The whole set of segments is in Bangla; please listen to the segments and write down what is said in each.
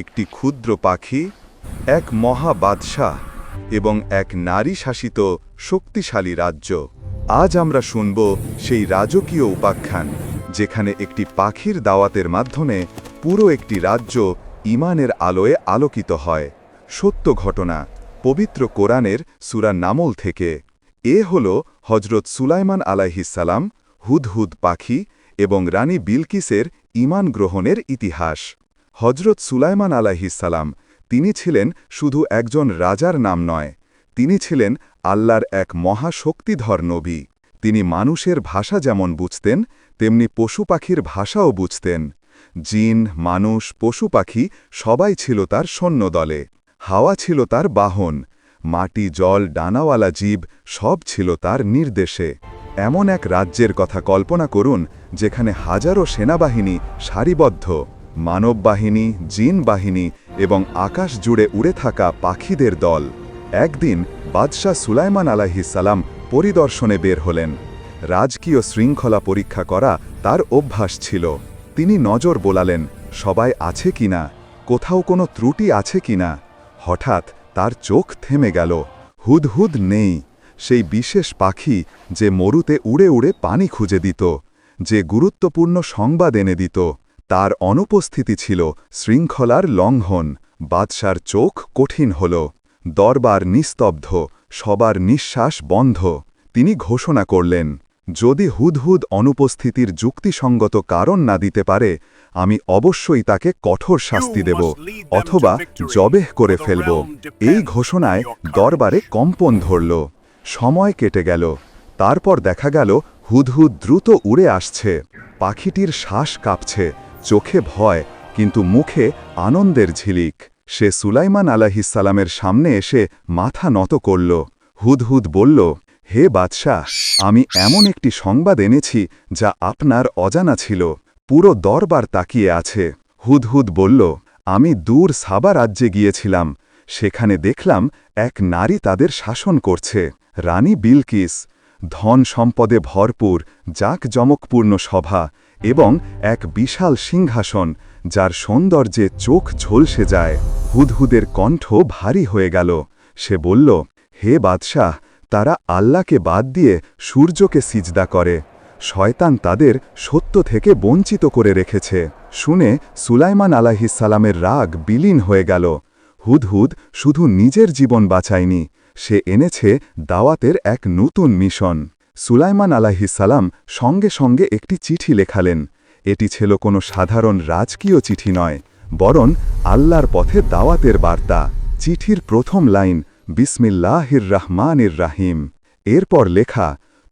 একটি ক্ষুদ্র পাখি, এক মহা বাদশাহ এবং এক নারী শাসিত শক্তিশালী রাজ্য। আজ আমরা শুনব সেই রাজকীয় উপাখ্যান, যেখানে একটি পাখির দাওয়াতের মাধ্যমে পুরো একটি রাজ্য ইমানের আলোয় আলোকিত হয়। সত্য ঘটনা, পবিত্র কোরআনের সুরা নামল থেকে। এ হল হজরত সুলাইমান আলাইহিসালাম হুদহুদ পাখি এবং রানী বিলকিসের ইমান গ্রহণের ইতিহাস। হজরত সুলাইমান আলাইহিসালাম তিনি ছিলেন শুধু একজন রাজার নাম নয়, তিনি ছিলেন আল্লাহর এক মহাশক্তিধর নবী। তিনি মানুষের ভাষা যেমন বুঝতেন, তেমনি পশু পাখির ভাষাও বুঝতেন। জিন, মানুষ, পশু পাখি সবাই ছিল তার সৈন্যদলে। হাওয়া ছিল তার বাহন, মাটি, জল, ডানাওয়ালা জীব সব ছিল তার নির্দেশে। এমন এক রাজ্যের কথা কল্পনা করুন, যেখানে হাজারো সেনাবাহিনী সারিবদ্ধ। মানব বাহিনী জিন বাহিনী এবং আকাশ জুড়ে উড়ে থাকা পাখিদের দল একদিন বাদশাহ সুলাইমান আলাহিসাল্লাম পরিদর্শনে বের হলেন। রাজকীয় শৃঙ্খলা পরীক্ষা করা তার অভ্যাস ছিল। তিনি নজর বোলালেন, সবাই আছে কিনা কোথাও কোনো ত্রুটি আছে কিনা হঠাৎ তার চোখ থেমে গেল। হুদহুদ নেই। সেই বিশেষ পাখি যে মরুতে উড়ে উড়ে পানি খুঁজে দিত, যে গুরুত্বপূর্ণ সংবাদ এনে দিত। তার অনুপস্থিতি ছিল শৃঙ্খলার লঙ্ঘন, বাদশার চোখ কঠিন হল, দরবার নিস্তব্ধ, সবার নিঃশ্বাস বন্ধ। তিনি ঘোষণা করলেন, যদি হুদহুদ অনুপস্থিতির যুক্তিসঙ্গত কারণ না দিতে পারে, আমি অবশ্যই তাকে কঠোর শাস্তি দেব, অথবা জবেহ করে ফেলব। এই ঘোষণায় দরবারে কম্পন ধরল। সময় কেটে গেল। তারপর দেখা গেল, হুদহুদ দ্রুত উড়ে আসছে। পাখিটির শ্বাস কাঁপছে। চোখে ভয়, কিন্তু মুখে আনন্দের ঝিলিক। সে সুলাইমান আলাহিসাল্লামের সামনে এসে মাথা নত করল। হুদহুদ বলল, হে বাদশাহ, আমি এমন একটি সংবাদ এনেছি যা আপনার অজানা ছিল। পুরো দরবার তাকিয়ে আছে। হুদহুদ বলল, আমি দূর সাবা রাজ্যে গিয়েছিলাম। সেখানে দেখলাম এক নারী তাদের শাসন করছে, রানী বিলকিস। ধন সম্পদে ভরপুর, জাঁকজমকপূর্ণ সভা। এবং এক বিশাল সিংহাসন, যার সৌন্দর্যে চোখ ঝলসে যায়। হুদহুদের কণ্ঠ ভারী হয়ে গেল। সে বলল, হে বাদশাহ, তারা আল্লাহকে বাদ দিয়ে সূর্যকে সিজদা করে। শয়তান তাদের সত্য থেকে বঞ্চিত করে রেখেছে। শুনে সুলাইমান আলাহিসাল্লামের রাগ বিলীন হয়ে গেল। হুদহুদ শুধু নিজের জীবন বাঁচায়নি, সে এনেছে দাওয়াতের এক নতুন মিশন। সুলাইমান আলাহিসাল্লাম সঙ্গে সঙ্গে একটি চিঠি লেখালেন। এটি ছিল কোনো সাধারণ রাজকীয় চিঠি নয়, বরং আল্লাহর পথে দাওয়াতের বার্তা। চিঠির প্রথম লাইন, বিসমিল্লাহির রহমানির রাহিম। এরপর লেখা,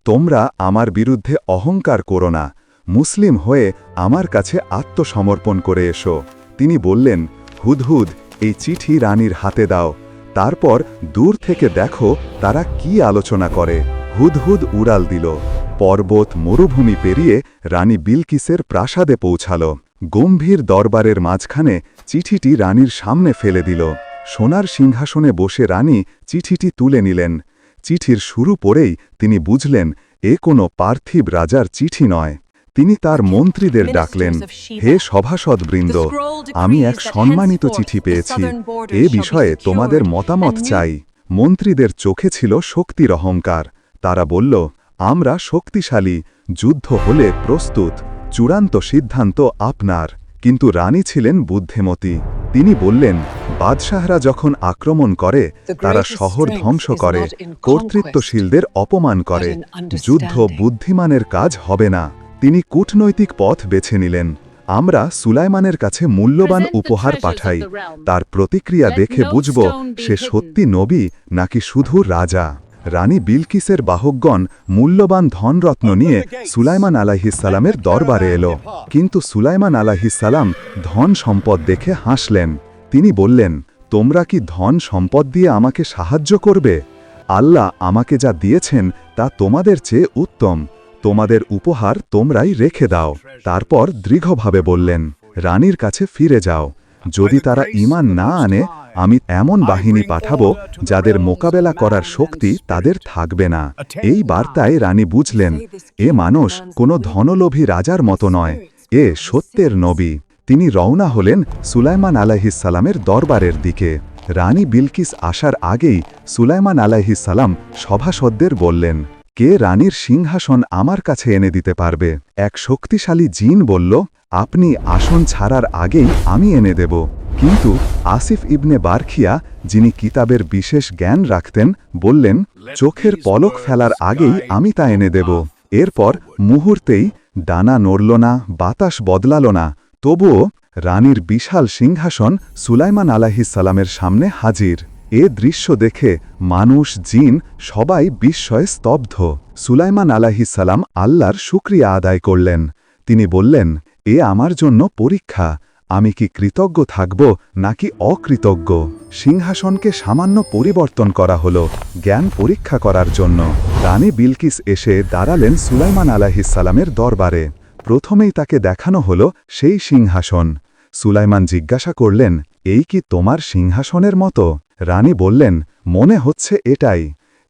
তোমরা আমার বিরুদ্ধে অহংকার করো না। মুসলিম হয়ে আমার কাছে আত্মসমর্পণ করে এসো। তিনি বললেন হুদহুদ এই চিঠি রানীর হাতে দাও। তারপর দূর থেকে দেখো তারা কি আলোচনা করে। হুদহুদ উড়াল দিল। পর্বত মরুভূমি পেরিয়ে রানী বিলকিসের প্রাসাদে পৌঁছাল। গম্ভীর দরবারের মাঝখানে চিঠিটি রানীর সামনে ফেলে দিল। সোনার সিংহাসনে বসে রানী চিঠিটি তুলে নিলেন। চিঠির শুরু পড়েই তিনি বুঝলেন এ কোনো পার্থিব রাজার চিঠি নয়। তিনি তার মন্ত্রীদের ডাকলেন হে সভাসদবৃন্দ আমি এক সম্মানিত চিঠি পেয়েছি। এ বিষয়ে তোমাদের মতামত চাই। মন্ত্রীদের চোখে ছিল শক্তির অহংকার। তারা বলল আমরা শক্তিশালী যুদ্ধ হলে প্রস্তুত চূড়ান্ত সিদ্ধান্ত আপনার। কিন্তু রানী ছিলেন বুদ্ধিমতী। তিনি বললেন বাদশাহরা যখন আক্রমণ করে তারা শহর ধ্বংস করে কর্তৃত্বশীলদের অপমান করে। যুদ্ধ বুদ্ধিমানের কাজ হবে না। তিনি কূটনৈতিক পথ বেছে নিলেন। আমরা সুলাইমানের কাছে মূল্যবান উপহার পাঠাই। তার প্রতিক্রিয়া দেখে বুঝব সে সত্যি নবী নাকি শুধু রাজা? রানী বিলকিসের বাহকগণ মূল্যবান ধনরত্ন নিয়ে সুলাইমান আলাহিসাল্লামের দরবারে এলো। কিন্তু সুলাইমান আলাহিসাল্লাম ধন সম্পদ দেখে হাসলেন। তিনি বললেন, তোমরা কি ধন সম্পদ দিয়ে আমাকে সাহায্য করবে? আল্লাহ আমাকে যা দিয়েছেন তা তোমাদের চেয়ে উত্তম। তোমাদের উপহার তোমরাই রেখে দাও। তারপর দৃঢ়ভাবে বললেন, রানীর কাছে ফিরে যাও। যদি তারা ইমান না আনে আমি এমন বাহিনী পাঠাবো যাদের মোকাবেলা করার শক্তি তাদের থাকবে না। এই বার্তায় রানী বুঝলেন এ মানুষ কোনো ধনলোভী রাজার মতো নয় এ সত্যের নবী। তিনি রওনা হলেন সুলাইমান আলাহিসাল্লামের দরবারের দিকে। রানী বিলকিস আসার আগেই সুলাইমান আলাহিসাল্লাম সভাসদদের বললেন কে রানীর সিংহাসন আমার কাছে এনে দিতে পারবে? এক শক্তিশালী জিন বলল, আপনি আসন ছাড়ার আগেই আমি এনে দেব। কিন্তু আসিফ ইবনে বারখিয়া, যিনি কিতাবের বিশেষ জ্ঞান রাখতেন, বললেন, চোখের পলক ফেলার আগেই আমি তা এনে দেব। এরপর মুহূর্তেই ডানা নড়ল না, বাতাস বদলাল না। তবুও রানীর বিশাল সিংহাসন সুলাইমান আলাহিসাল্লামের সামনে হাজির। এ দৃশ্য দেখে মানুষ, জিন সবাই বিস্ময়ে স্তব্ধ। সুলাইমান আলাহিসাল্লাম আল্লাহর শুক্রিয়া আদায় করলেন। তিনি বললেন, এ আমার জন্য পরীক্ষা। আমি কি কৃতজ্ঞ থাকব নাকি অকৃতজ্ঞ? সিংহাসনকে সামান্য পরিবর্তন করা হল জ্ঞান পরীক্ষা করার জন্য। রানী বিলকিস এসে দাঁড়ালেন সুলাইমান আলাহিসাল্লামের দরবারে। প্রথমেই তাকে দেখানো হল সেই সিংহাসন। সুলাইমান জিজ্ঞাসা করলেন, এই কি তোমার সিংহাসনের মতো? রানী বললেন মনে হচ্ছে এটাই।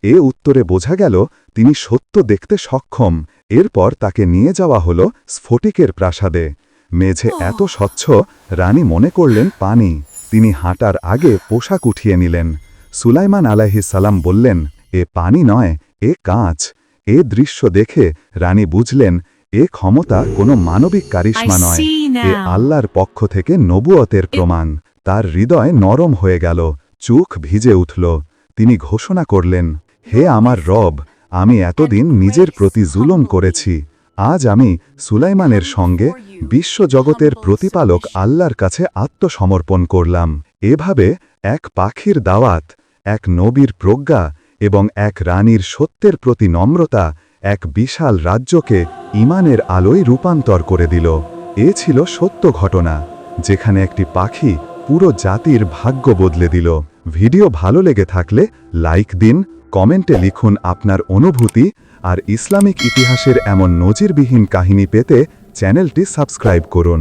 এ উত্তরে বোঝা গেল তিনি সত্য দেখতে সক্ষম। এরপর তাকে নিয়ে যাওয়া হল স্ফটিকের প্রাসাদে। মেঝে এত স্বচ্ছ রানী মনে করলেন পানি। তিনি হাঁটার আগে পোশাক উঠিয়ে নিলেন। সুলাইমান সালাম বললেন এ পানি নয় এ কাঁচ। এ দৃশ্য দেখে রানী বুঝলেন এ ক্ষমতা কোনো মানবিক কারিশ্মা নয়। এ আল্লাহর পক্ষ থেকে নবুয়তের প্রমাণ। তার হৃদয় নরম হয়ে গেল। চোখ ভিজে উঠল। তিনি ঘোষণা করলেন, হে আমার রব, আমি এতদিন নিজের প্রতি জুলুম করেছি। আজ আমি সুলাইমানের সঙ্গে বিশ্বজগতের প্রতিপালক আল্লাহর কাছে আত্মসমর্পণ করলাম। এভাবে এক পাখির দাওয়াত, এক নবীর প্রজ্ঞা এবং এক রানীর সত্যের প্রতি নম্রতা এক বিশাল রাজ্যকে ইমানের আলোয় রূপান্তর করে দিল। এ ছিল সত্য ঘটনা, যেখানে একটি পাখি পুরো জাতির ভাগ্য বদলে দিল। ভিডিও ভালো লেগে থাকলে লাইক দিন, কমেন্টে লিখুন আপনার অনুভূতি আর ইসলামিক ইতিহাসের এমন নজিরবিহীন কাহিনী পেতে চ্যানেলটি সাবস্ক্রাইব করুন।